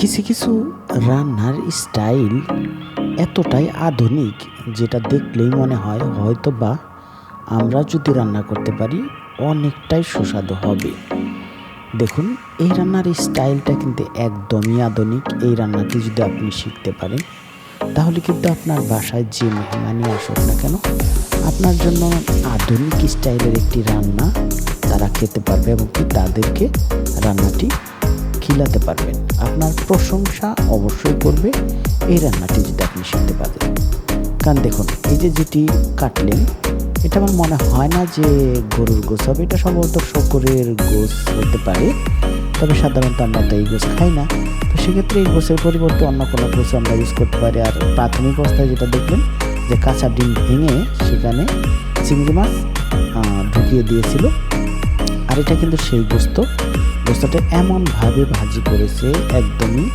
কিছু কিছু রান্নার স্টাইল এতটাই আধুনিক যেটা দেখলেই মনে হয় হয়তো বা আমরা যদি রান্না করতে পারি অনেকটাই সুস্বাদু হবে। দেখুন, এই রান্নার স্টাইলটা কিন্তু একদমই আধুনিক। এই রান্নাটি যদি আপনি শিখতে পারেন, তাহলে কিন্তু আপনার বাসায় যে মেহমানি আসুক না কেন, আপনার জন্য আধুনিক স্টাইলের একটি রান্না তারা খেতে পারবে এবং কি তাদেরকে রান্নাটি খিলাতে পারবেন। আপনার প্রশংসা অবশ্যই করবে এই রান্নাটি যদি আপনি শিখতে পারেন। কারণ দেখুন, এই যে যেটি কাটলেন, এটা আমার মনে হয় না যে গরুর গোস হবে। এটা সম্ভবত শকরের গোস হতে পারে। তবে সাধারণত আমরা তো এই গোস খাই না। তো সেক্ষেত্রে এই গোসের পরিবর্তে অন্য কোনো গোস আমরা ইউজ করতে পারি। আর প্রাথমিক অবস্থায় যেটা দেখবেন যে কাঁচা ডিম ভেঙে সেখানে চিংড়ি মাছ ঢুকিয়ে দিয়েছিল। আর এটা কিন্তু সেই গোস্ত। গোস্তটা এমনভাবে ভাজি করেছে, একদমই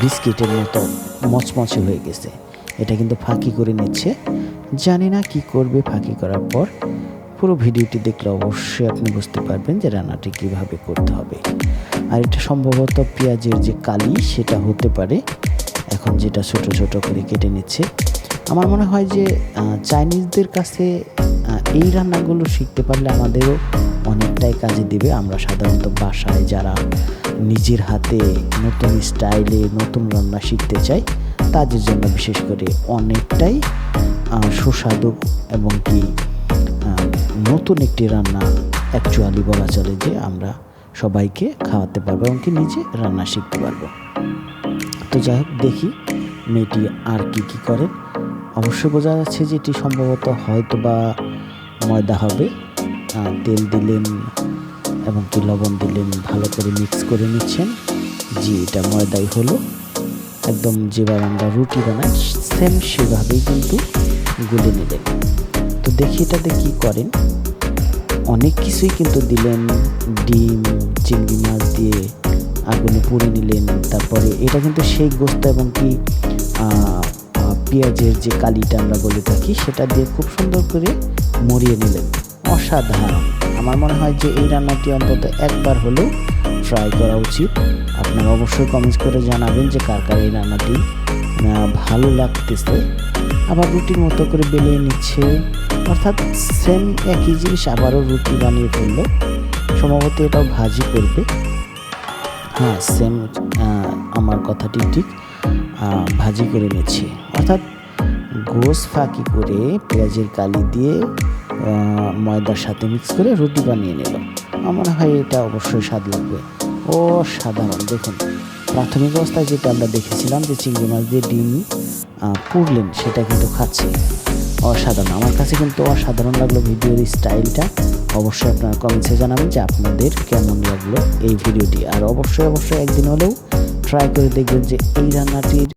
বিস্কিটের মতো মচমচে হয়ে গেছে। এটা কিন্তু ফাঁকি করে নিচ্ছে। জানি না কি করবে ফাঁকি করার পর। পুরো ভিডিওটি দেখলে অবশ্যই আপনি বুঝতে পারবেন যে রান্নাটি কীভাবে করতে হবে। আর এটা সম্ভবত পেঁয়াজের যে কালি, সেটা হতে পারে। এখন যেটা ছোট ছোট করে কেটে নিচ্ছে। আমার মনে হয় যে চাইনিজদের কাছে এই রান্নাগুলো শিখতে পারলে আমাদেরও অনেকটাই কাজে দেবে। আমরা সাধারণত বাসায় যারা নিজের হাতে নতুন স্টাইলে নতুন রান্না শিখতে চাই, তাদের জন্য বিশেষ করে অনেকটাই সুস্বাদু এবং কি নতুন একটি রান্না অ্যাকচুয়ালি বলা চলে যে আমরা সবাইকে খাওয়াতে পারব এবং কি নিজে রান্না শিখতে পারব। তো যাই হোক, দেখি মেয়েটি আর কি কি করে। অবশ্যই বোঝা যাচ্ছে যে এটি সম্ভবত হয়তো বা ময়দা হবে। তেল দিলেন এবং কি লবণ দিলেন, ভালো করে মিক্স করে নিচ্ছেন। জি, এটা ময়দাই হলো। একদম যেভাবে আমরা রুটি বানাই সেম সেভাবেই কিন্তু গুলে নিলেন। তো দেখি এটাতে কী করেন। অনেক কিছুই কিন্তু দিলেন, ডিম, চিংড়ি মাছ দিয়ে আগুনে পুড়ে নিলেন। তারপরে এটা কিন্তু সেই গোস্ত এবং কি পেঁয়াজের যে কালিটা আমরা বলে থাকি, সেটা দিয়ে খুব সুন্দর করে মরিয়ে নিলেন। অসাধারণ। আমার মনে হয় যে এই রান্নাটি অন্তত একবার হলেও ট্রাই করা উচিত। আপনারা অবশ্যই কমেন্টস করে জানাবেন যে কার কার এই রান্নাটি ভালো লাগতেছে। আবার রুটির মতো করে বেলিয়ে নিচ্ছে। অর্থাৎ সেম একই জিনিস আবারও রুটি বানিয়ে ফেলল। সম্ভবত এটাও ভাজি করবে। হ্যাঁ সেম আমার কথাটি ঠিক ভাজি করে নিচ্ছি। অর্থাৎ গোস ফাঁকি করে পেঁয়াজের কালি দিয়ে ময়দার সাথে মিক্স করে রুটি বানিয়ে নিল। আমার হয় এটা অবশ্যই স্বাদ লাগবে। ও সাধারণ দেখুন, প্রাথমিক অবস্থায় যেটা আমরা দেখেছিলাম যে চিংড়ি মাছ দিয়ে ডিম পুড়লেন, সেটা কিন্তু খাচ্ছে। অসাধারণ। আমার কাছে কিন্তু অসাধারণ লাগল ভিডিওর স্টাইলটা। অবশ্যই আপনারা কমেন্টসে জানাবেন যে আপনাদের কেমন লাগল এই ভিডিওটি। আর অবশ্যই অবশ্যই একদিন হলেও ট্রাই করে দেখবেন যে এই রান্নাটির